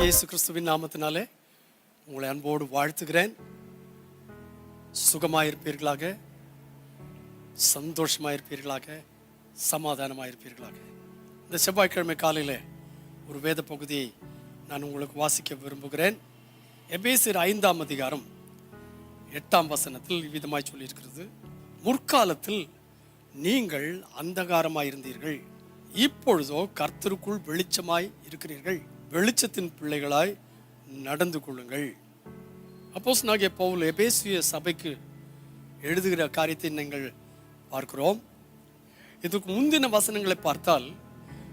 இயேசு கிறிஸ்துவின் நாமத்தினாலே உங்களை அன்போடு வாழ்த்துகிறேன். சுகமாயிருப்பீர்களாக சந்தோஷமாயிருப்பீர்களாக சமாதானமாயிருப்பீர்களாக. இந்த செவ்வாய்க்கிழமை காலையில் ஒரு வேத பகுதியை நான் உங்களுக்கு வாசிக்க விரும்புகிறேன். எபேசியர் ஐந்தாம் அதிகாரம் எட்டாம் வசனத்தில் இவ்விதமாய் சொல்லியிருக்கிறது. முற்காலத்தில் நீங்கள் அந்தகாரமாயிருந்தீர்கள். இப்பொழுதோ கர்த்தருக்குள் வெளிச்சமாய் இருக்கிறீர்கள். வெளிச்சத்தின் பிள்ளைகளாய் நடந்து கொள்ளுங்கள். அப்போஸ் நாகிய பவுல் எபேசிய சபைக்கு எழுதுகிற காரியத்தை நீங்கள் பார்க்கிறோம். இதுக்கு முந்தின வசனங்களை பார்த்தால்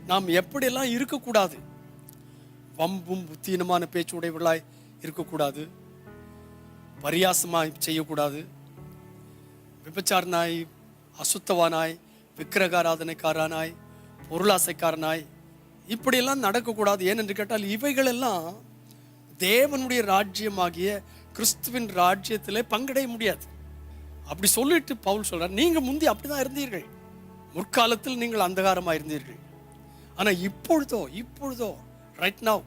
நாம் எப்படியெல்லாம் இருக்கக்கூடாது? வம்பும் புத்தீனமான பேச்சுடையவர்களாய் இருக்கக்கூடாது. பரியாசமாய் செய்யக்கூடாது. விபச்சாரனாய் அசுத்தவானாய் விக்கிரகாராதனைக்காரனாய் பொருளாசைக்காரனாய் இப்படியெல்லாம் நடக்கக்கூடாது. ஏனென்று கேட்டால் இவைகளெல்லாம் தேவனுடைய ராஜ்யமாகிய கிறிஸ்துவின் ராஜ்யத்திலே பங்கடைய முடியாது. அப்படி சொல்லிட்டு பவுல் சொல்கிறார் நீங்க முந்தி அப்படிதான் இருந்தீர்கள். முற்காலத்தில் நீங்கள் அந்தகாரமா இருந்தீர்கள். ஆனா இப்பொழுதோ இப்பொழுதோ ரைட் நவ்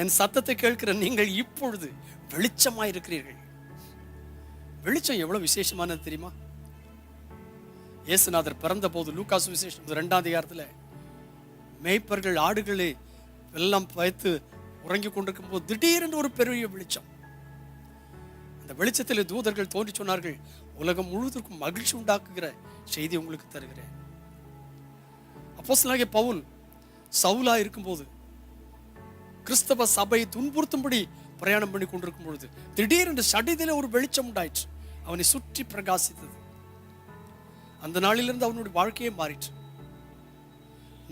என் சத்தத்தை கேட்கிற நீங்கள் இப்பொழுது வெளிச்சமா இருக்கிறீர்கள். வெளிச்சம் எவ்வளவு விசேஷமானது தெரியுமா? இயேசுநாதர் பிறந்த போது லூகாசு விசேஷம் ரெண்டாம் அதிகாரத்துல மேய்ப்பர்கள் ஆடுகளை எல்லாம் பயத்து உறங்கி கொண்டிருக்கும் போது திடீரென்று ஒரு பெரிய வெளிச்சம். அந்த வெளிச்சத்தில் தூதர்கள் தோன்றி சொன்னார்கள் உலகம் முழுவதற்கும் மகிழ்ச்சி உண்டாக்குகிற செய்தி உங்களுக்கு தருகிறேன். அப்போஸ்தலனாகிய பவுல் சவுலா இருக்கும்போது கிறிஸ்தவ சபையை துன்புறுத்தும்படி பிரயாணம் பண்ணி கொண்டிருக்கும் பொழுது திடீரென்று சடிதில ஒரு வெளிச்சம் உண்டாயிற்று. அவனை சுற்றி பிரகாசித்தது. அந்த நாளிலிருந்து அவனுடைய வாழ்க்கையே மாறிற்று.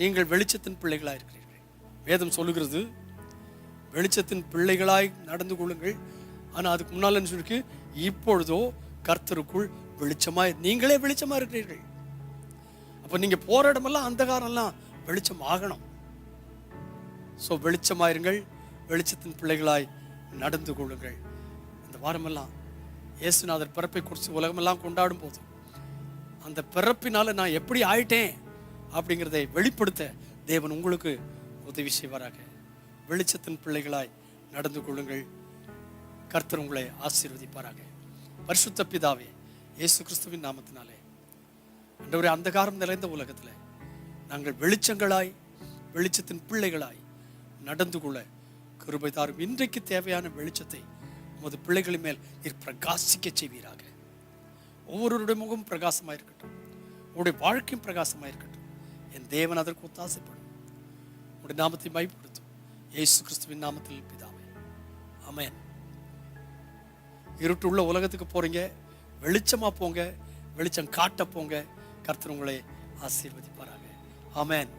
நீங்கள் வெளிச்சத்தின் பிள்ளைகளாக இருக்கிறீர்கள் வேதம் சொல்லுகிறது வெளிச்சத்தின் பிள்ளைகளாய் நடந்து கொள்ளுங்கள். ஆனால் அதுக்கு முன்னால் சொல்லிருக்கு? இப்பொழுதோ கர்த்தருக்குள் வெளிச்சமாக நீங்களே வெளிச்சமாக இருக்கிறீர்கள் அப்போ நீங்கள் போகிற இடமெல்லாம் அந்தகாரம்லாம் வெளிச்சம் ஆகணும் ஸோ வெளிச்சமாயிருங்கள் வெளிச்சத்தின் பிள்ளைகளாய் நடந்து கொள்ளுங்கள். இந்த வாரமெல்லாம் இயேசுநாதர் பிறப்பை குறித்து உலகமெல்லாம் கொண்டாடும் போது அந்த பிறப்பினால நான் எப்படி ஆயிட்டேன்? அப்படிங்கிறதை வெளிப்படுத்த தேவன் உங்களுக்கு உதவி செய்வாராக. வெளிச்சத்தின் பிள்ளைகளாய் நடந்து கொள்ளுங்கள். கர்த்தர் உங்களை ஆசீர்வதிப்பாராக. பரிசுத்த பிதாவே இயேசு கிறிஸ்துவின் நாமத்தினாலே. அண்டவரே அந்தகாரம் நிறைந்த உலகத்தில் நாங்கள் வெளிச்சங்களாய் வெளிச்சத்தின் பிள்ளைகளாய் நடந்து கொள்ள கிருபை தாரும். இன்றைக்கு தேவையான வெளிச்சத்தை உமது பிள்ளைகளின் மேல் நீர் பிரகாசிக்க செய்வீராக. ஒவ்வொருவருடைய முகமும் பிரகாசமாக இருக்கட்டும் உங்களுடைய வாழ்க்கையும் பிரகாசமாக இருக்கட்டும் என் தேவன் அதற்கு ஒத்தாசைப்படும். உங்களுடைய நாமத்தை மைப்படுத்தும் இயேசு கிறிஸ்துவின் நாமத்தில் பிதாவே. அமேன் இருட்டு உள்ள உலகத்துக்கு போறீங்க. வெளிச்சமா போங்க. வெளிச்சம் காட்ட போங்க. கர்த்தர் உங்களை ஆசீர்வதிப்பாராங்க அமேன்